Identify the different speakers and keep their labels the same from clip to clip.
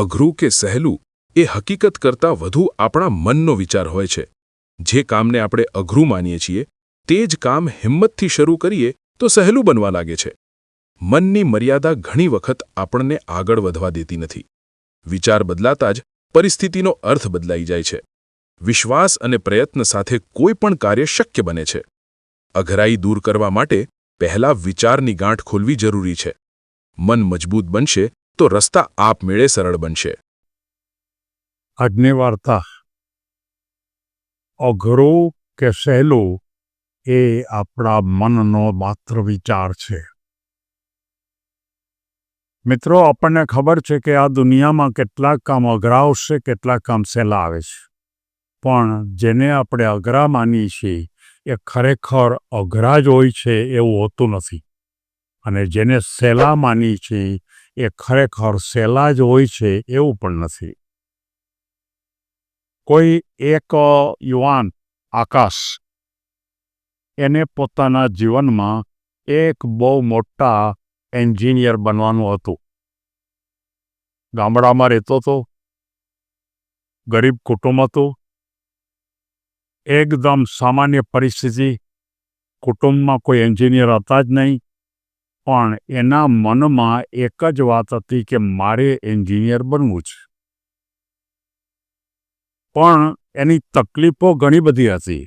Speaker 1: અઘરું કે સહેલું, એ હકીકત કરતાં વધુ આપણા મનનો વિચાર હોય છે. જે કામને આપણે અઘરું માનીએ છીએ, તે જ કામ હિંમતથી શરૂ કરીએ તો સહેલું બનવા લાગે છે. મનની મર્યાદા ઘણી વખત આપણને આગળ વધવા દેતી નથી. વિચાર બદલાતા જ પરિસ્થિતિનો અર્થ બદલાઈ જાય છે. વિશ્વાસ અને પ્રયત્ન સાથે કોઈ પણ કાર્ય શક્ય બને છે. અઘરાઈ દૂર કરવા માટે પહેલા વિચારની ગાંઠ ખોલવી જરૂરી છે. મન મજબૂત બનશે તો રસ્તા આપમેળે સરળ બનશે.
Speaker 2: આજની વાર્તા. અઘરો કે સહેલો એ આપણા મનનો માત્ર વિચાર છે. મિત્રો, આપણને ખબર છે કે આ દુનિયામાં કેટલાક કામ અઘરા આવશે કેટલાક કામ સહેલા આવે છે. પણ જેને આપણે અઘરા માનીએ છીએ, એ ખરેખર અઘરા જ હોય છે એવું હોતું નથી. અને જેને સહેલા માનીએ છીએ એ ખરેખર સહેલા જ હોય છે એવું પણ નથી. કોઈ એક યુવાન આકાશ, એને પોતાના જીવનમાં એક બહુ મોટા એન્જિનિયર બનવાનું હતું. ગામડામાં રહેતો હતો, ગરીબ કુટુંબ હતું. એકદમ સામાન્ય પરિસ્થિતિ, કુટુંબમાં કોઈ એન્જિનિયર હતા જ નહીં. પણ એના મનમાં એક જ વાત હતી કે મારે એન્જિનિયર બનવું છે. પણ એની તકલીફો ઘણી બધી હતી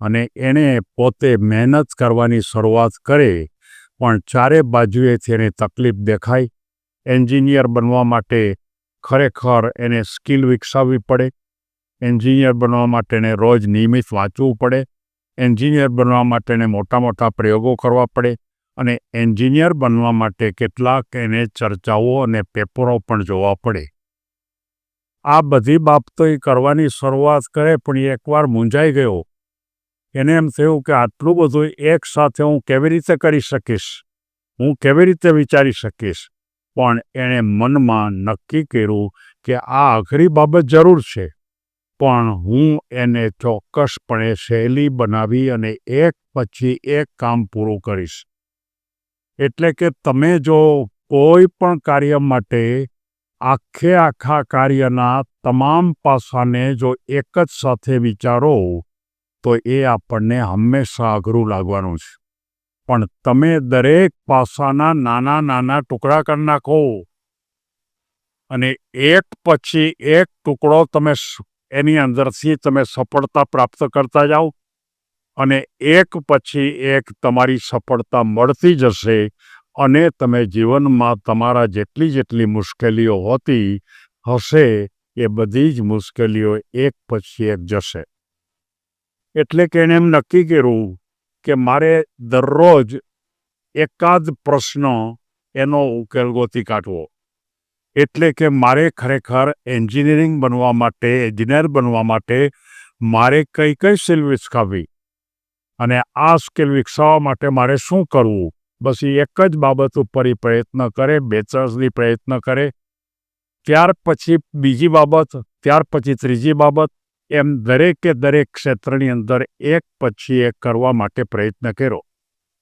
Speaker 2: અને એણે પોતે મહેનત કરવાની શરૂઆત કરે પણ ચારે બાજુએથી એને તકલીફ દેખાય એન્જિનિયર બનવા માટે ખરેખર એને સ્કિલ વિકસાવવી પડે. એન્જિનિયર બનવા માટે એને રોજ નિયમિત વાંચવું પડે. એન્જિનિયર બનવા માટે એને મોટા મોટા પ્રયોગો કરવા પડે. અને એન્જિનિયર બનવા માટે કેટલાક એને ચર્ચાઓ અને પેપરો પણ જોવા પડે. આ બધી બાબતો એ કરવાની શરૂઆત કરે પણ એ એકવાર મૂંઝાઈ ગયો. એને એમ થયું કે આટલું બધું એક સાથે હું કેવી રીતે કરી શકીશ? હું કેવી રીતે વિચારી શકીશ? પણ એણે મનમાં નક્કી કર્યું કે આ અઘરી બાબત જરૂર છે. પણ હું એને ચોક્કસપણે સહેલી બનાવી અને એક પછી એક કામ પૂરું કરીશ. એટલે કે તમે જો કોઈ પણ કાર્ય માટે આખે આખા કાર્યના તમામ પાસાને જો એક જ સાથે વિચારો, તો એ આપણને હંમેશા અઘરું લાગવાનું છે. પણ તમે દરેક પાસાના નાના નાના ટુકડા કરી નાખો અને એક પછી એક ટુકડો તમે એની અંદરથી તમે સફળતા પ્રાપ્ત કરતા જાઓ. અને એક પછી એક તમારી સફળતા મળતી જશે અને તમે જીવનમાં તમારા જેટલી જેટલી મુશ્કેલીઓ હોતી હશે એ બધી જ મુશ્કેલીઓ એક પછી એક જશે. એટલે કે એણે એમ નક્કી કર્યું કે મારે દરરોજ એકાદ પ્રશ્ન એનો ઉકેલ ગોતી કાઢવો. એટલે કે મારે ખરેખર એન્જિનિયરિંગ બનવા માટે, એન્જિનિયર બનવા માટે મારે કઈ કઈ સિલ્વિસ વિકસાવવી. અને આ સ્કિલ વિકસાવવા માટે મારે શું કરવું? બસ એ એક જ બાબત ઉપર એ પ્રયત્ન કરે બેચરસની પ્રયત્ન કરે. ત્યાર પછી બીજી બાબત, ત્યાર પછી ત્રીજી બાબત, એમ દરેકે દરેક ક્ષેત્રની અંદર એક પછી એક કરવા માટે પ્રયત્ન કર્યો.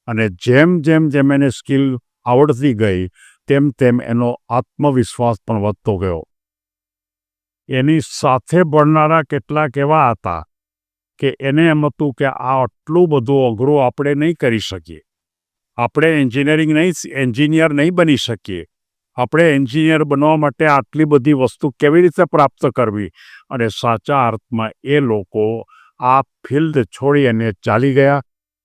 Speaker 2: અને જેમ જેમ જેમ એને સ્કિલ આવડતી ગઈ, તેમ તેમ એનો આત્મવિશ્વાસ પણ વધતો ગયો. એની સાથે ભણનારા કેટલાક એવા હતા કે એને એમ હતું કે આ આટલું બધું અઘરું આપણે નહીં કરી શકીએ. આપણે એન્જિનિયરિંગ નહીં એન્જિનિયર નહીં બની શકીએ. આપણે એન્જિનિયર બનવા માટે આટલી બધી વસ્તુ કેવી રીતે પ્રાપ્ત કરવી? અને સાચા અર્થમાં એ લોકો આ ફિલ્ડ છોડી અને ચાલી ગયા,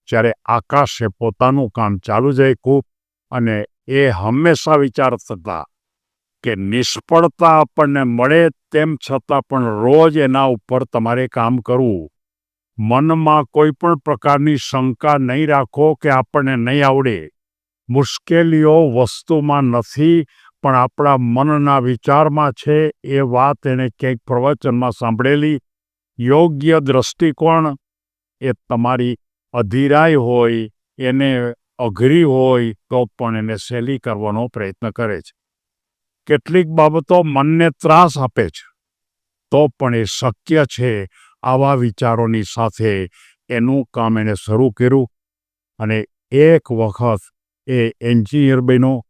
Speaker 2: જ્યારે આકાશે પોતાનું કામ ચાલુ જ રાખ્યું અને એ હંમેશા વિચારતા કે નિષ્ફળતા આપણને મળે તેમ છતાં પણ રોજ એના ઉપર તમારે કામ કરવું. મનમાં કોઈ પણ પ્રકારની શંકા નહીં રાખો કે આપણને નહીં આવડે. મુશ્કેલીઓ વસ્તુમાં નથી, પણ આપણા મનના વિચારમાં છે, એ વાત એણે ક્યાંક પ્રવચનમાં સાંભળેલી. યોગ્ય દ્રષ્ટિકોણ એ તમારી અધીરાઈ હોય, એને અઘરી હોય, તો પણ એને સહેલી કરવાનો પ્રયત્ન કરે છે. કેટલીક બાબતો મનને ત્રાસ આપે છે, તો પણ એ શક્ય છે. આવા વિચારોની સાથે એનું કામ એણે શરૂ કર્યું અને એક વખત એ એન્જિનિયર બન્યો,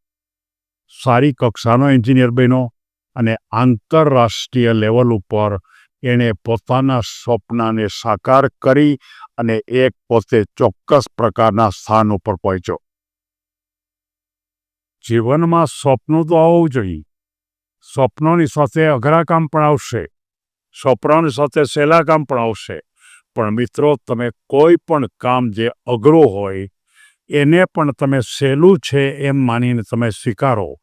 Speaker 2: સારી કક્ષાનો એન્જિનિયર બન્યો અને આંતરરાષ્ટ્રીય લેવલ ઉપર એણે પોતાના સ્વપ્નને સાકાર કરી અને એક પોતે ચોક્કસ પ્રકારના સ્થાન ઉપર પહોંચ્યો. જીવનમાં સ્વપ્નો તો આવવું જોઈએ. સ્વપ્નોની સાથે અઘરા કામ પણ આવશે. સ્વપ્નોની સાથે સહેલા કામ પણ આવશે. પણ મિત્રો, તમે કોઈ પણ કામ જે અઘરું હોય, એને પણ તમે સહેલું છે એમ માનીને તમે સ્વીકારો.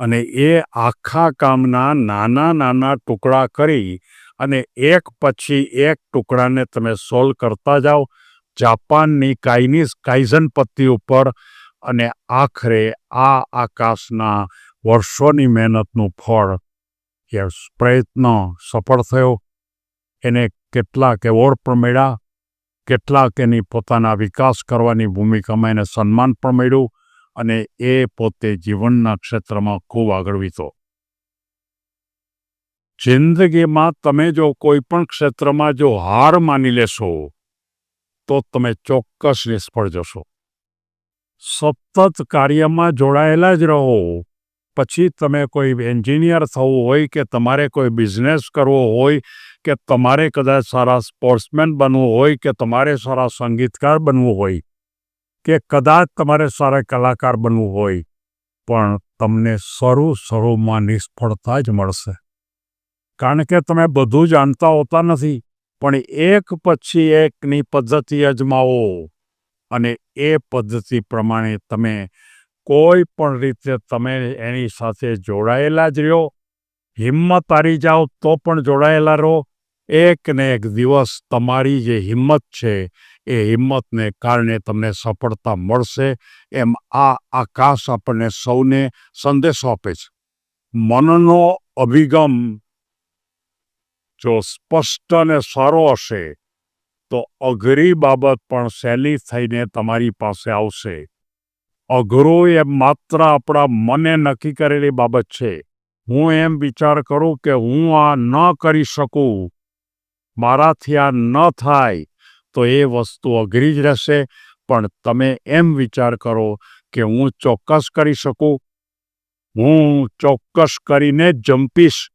Speaker 2: અને એ આખા કામના નાના નાના ટુકડા કરી અને એક પછી એક ટુકડાને તમે સોલ્વ કરતા જાઓ જાપાનની કાઇનીસ કાઇઝન પત્તી ઉપર અને આખરે આ આકાશના વર્ષોની મહેનતનું ફળ એ પ્રયત્ન સફળ થયો. એને કેટલાક એવોર્ડ પણ મળ્યા. કેટલાક એની પોતાના વિકાસ કરવાની ભૂમિકામાં એને સન્માન પણ મળ્યું અને એ પોતે જીવનના ક્ષેત્રમાં ખૂબ આગળ વીતો જિંદગીમાં તમે જો કોઈ પણ ક્ષેત્રમાં જો હાર માની લેશો, તો તમે ચોક્કસ નિષ્ફળ જશો. સતત કાર્યમાં જોડાયેલા જ રહો. પછી તમે કોઈ એન્જિનિયર થવું હોય કે તમારે કોઈ બિઝનેસ કરવો હોય કે તમારે કદાચ સારા સ્પોર્ટ્સમેન બનવું હોય કે તમારે સારા સંગીતકાર બનવું હોય કે કદાચ તમારે સારા કલાકાર બનવું હોય, પણ તમને શરૂ શરૂમાં નિષ્ફળતા જ મળશે. કારણ કે તમે બધું જાણતા હોતા નથી, પણ એક પછી એકની પદ્ધતિ અજમાવો અને એ પદ્ધતિ પ્રમાણે તમે કોઈ પણ રીતે તમે એની સાથે જોડાયેલા જ રહ્યો. હિંમત હારી જાઓ તો પણ જોડાયેલા રહો. એક ને એક દિવસ તમારી જે હિંમત છે, એ હિંમતને કારણે તમને સફળતા મળશે. એમ આ આકાશ આપણને સૌને સંદેશો આપે છે. મનનો અભિગમ જો સ્પષ્ટ અને સારો હશે, તો અઘરી બાબત પણ સહેલી થઈને તમારી પાસે આવશે. અઘરું એ માત્ર આપણા મને નક્કી કરેલી બાબત છે. હું એમ વિચાર કરું કે હું આ ન કરી શકું. મારાથી આ ન થાય તો એ વસ્તુ અઘરી જ રહેશે. પણ તમે એમ વિચાર કરો કે હું ચોક્કસ કરી શકું. હું ચોક્કસ કરીને જંપીશ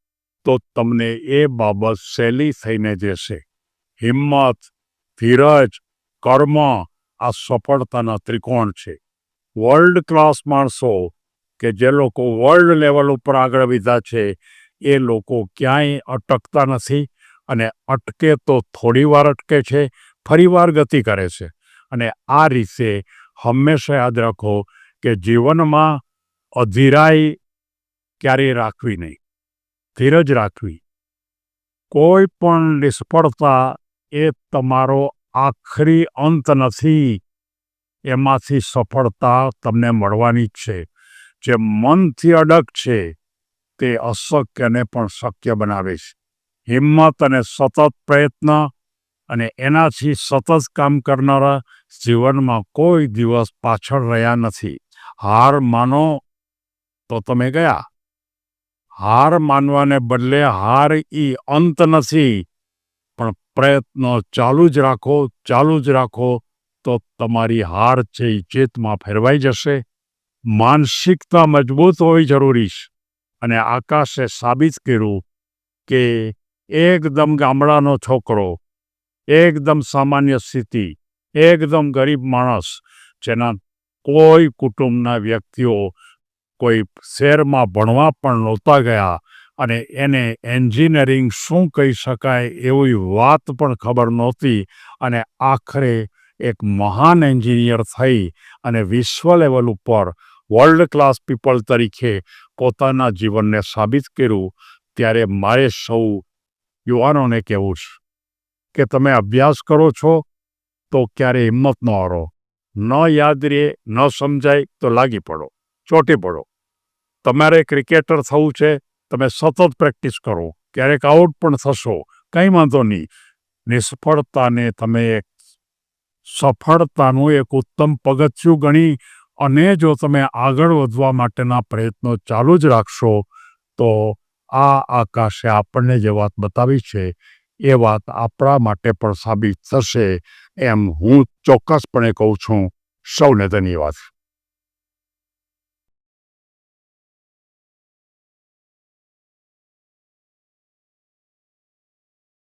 Speaker 2: તો તમને એ બાબત સહેલી થઈને જશે હિંમત, ધીરજ, કર્મ આ સફળતાના ત્રિકોણ છે. વર્લ્ડ ક્લાસ માણસો કે જે લોકો વર્લ્ડ લેવલ ઉપર આગળ વધ્યા છે, એ લોકો ક્યાંય અટકતા નથી અને અટકે તો થોડી વાર અટકે છે ફરીવાર ગતિ કરે છે. અને આ રીતે હંમેશા યાદ રાખો કે જીવનમાં અધીરાઈ ક્યારેય રાખવી નહીં. ધીરજ રાખવી. કોઈ પણ નિષ્ફળતા એ તમારો આખરી અંત નથી. એમાંથી સફળતા તમને મળવાની છે. જે મનથી અડગ છે, તે અશક્યને પણ શક્ય બનાવે છે. હિંમત અને સતત પ્રયત્ન અને એનાથી સતત કામ કરનારા જીવનમાં કોઈ દિવસ પાછળ રહ્યા નથી. હાર માનો તો તમે ગયા. હાર માનવાને બદલે હાર એ અંત નથી. પણ પ્રયત્નો ચાલુ જ રાખો, ચાલુ જ રાખો. તો તમારી હાર છે એ ચેતમાં ફેરવાઈ જશે. માનસિકતા મજબૂત હોવી જરૂરી છે. અને આકાશે સાબિત કર્યું કે એકદમ ગામડાનો છોકરો, એકદમ સામાન્ય સ્થિતિ, એકદમ ગરીબ માણસ, જેના કોઈ કુટુંબના વ્યક્તિઓ કોઈ શહેરમાં ભણવા પણ નહોતા ગયા અને એને એન્જિનિયરિંગ શું કહી શકાય એવી વાત પણ ખબર નહોતી અને આખરે એક મહાન એન્જિનિયર થઈ અને વિશ્વ લેવલ ઉપર વર્લ્ડ ક્લાસ પીપલ તરીકે પોતાના જીવનને સાબિત કર્યું, ત્યારે મારે સૌ યુવાનોને કહેવું છે કે તમે અભ્યાસ કરો છો તો ક્યારે હિંમત ન હારો. ન યાદ રહે ન સમજાય તો લાગી પડો, ચોંટી પડો. તમારે ક્રિકેટર થવું છે, તમે સતત પ્રેક્ટિસ કરો. ક્યારેક આઉટ પણ થશો, કંઈ વાંધો નહીં. નિષ્ફળતાને તમે એક સફળતાનું એક ઉત્તમ પગથિયું ગણી અને જો તમે આગળ વધવા માટેના પ્રયત્નો ચાલુ જ રાખશો, તો આ આકાશે આપણને જે વાત બતાવી છે, એ વાત આપણા માટે પણ સાબિત થશે એમ હું ચોક્કસપણે કહું છું. સૌને ધન્યવાદ.